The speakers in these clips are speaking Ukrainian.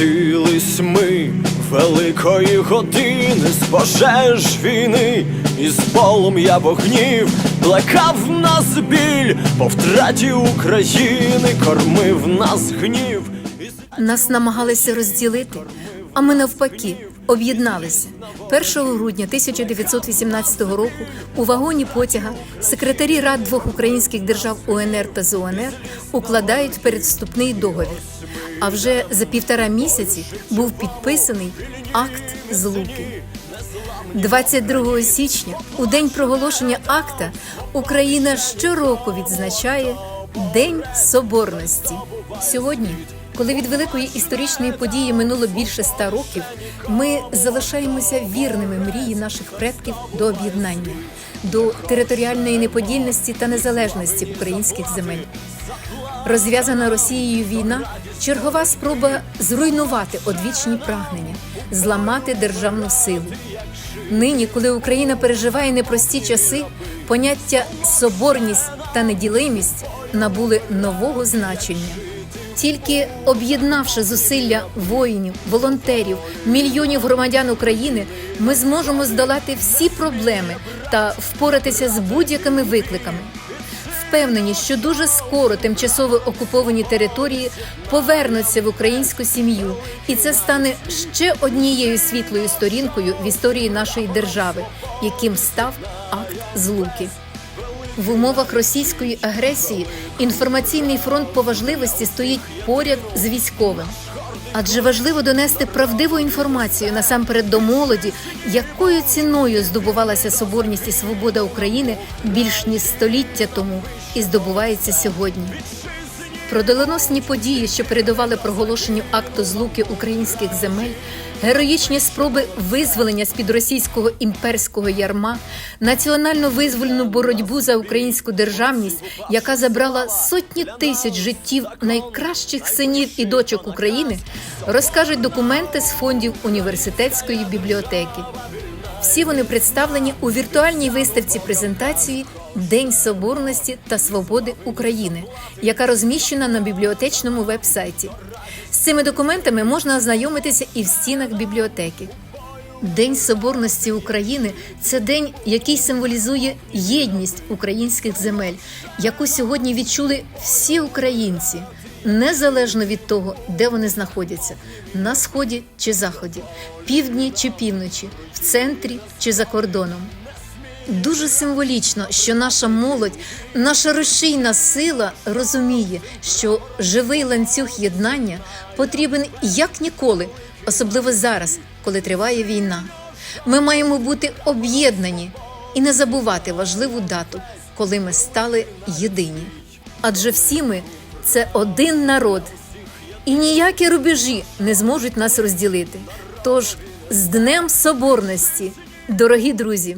Народились ми великої години з пожеж війни, і з полум'я вогнів плекав нас біль по втраті України, кормив нас гнів. Нас намагалися розділити, а ми навпаки об'єдналися. 1 грудня 1918 року у вагоні потяга секретарі рад двох українських держав УНР та ЗУНР укладають передвступний договір. А вже за півтора місяці був підписаний акт злуки. 22 січня, у день проголошення акта, Україна щороку відзначає День Соборності. Сьогодні, коли від великої історичної події минуло більше ста років, ми залишаємося вірними мрії наших предків до об'єднання, до територіальної неподільності та незалежності українських земель. Розв'язана Росією війна чергова спроба зруйнувати одвічні прагнення, зламати державну силу. Нині, коли Україна переживає непрості часи, поняття соборність та неділимість набули нового значення. Тільки об'єднавши зусилля воїнів, волонтерів, мільйонів громадян України, ми зможемо здолати всі проблеми та впоратися з будь-якими викликами. Впевнені, що дуже скоро тимчасово окуповані території повернуться в українську сім'ю, і це стане ще однією світлою сторінкою в історії нашої держави, яким став акт злуки. В умовах російської агресії інформаційний фронт по важливості стоїть поряд з військовим. Адже важливо донести правдиву інформацію насамперед до молоді, якою ціною здобувалася соборність і свобода України більш ніж століття тому і здобувається сьогодні. Про доленосні події, що передували проголошенню акту злуки українських земель, героїчні спроби визволення з під російського імперського ярма, національно визвольну боротьбу за українську державність, яка забрала сотні тисяч життів найкращих синів і дочок України, розкажуть документи з фондів університетської бібліотеки. Всі вони представлені у віртуальній виставці презентації День Соборності та Свободи України, яка розміщена на бібліотечному веб-сайті. З цими документами можна ознайомитися і в стінах бібліотеки. День Соборності України це день, який символізує єдність українських земель, яку сьогодні відчули всі українці, незалежно від того, де вони знаходяться на сході чи заході, півдні чи півночі, в центрі чи за кордоном. Дуже символічно, що наша молодь, наша рушійна сила розуміє, що живий ланцюг єднання потрібен як ніколи, особливо зараз, коли триває війна. Ми маємо бути об'єднані і не забувати важливу дату, коли ми стали єдині. Адже всі ми це один народ, і ніякі рубежі не зможуть нас розділити. Тож з Днем Соборності, дорогі друзі!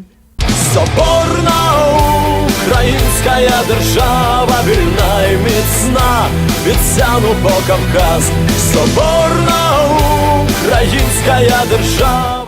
Соборна українська держава, вільна і міцна, від Сяну по Кавказ. Соборна українська держава.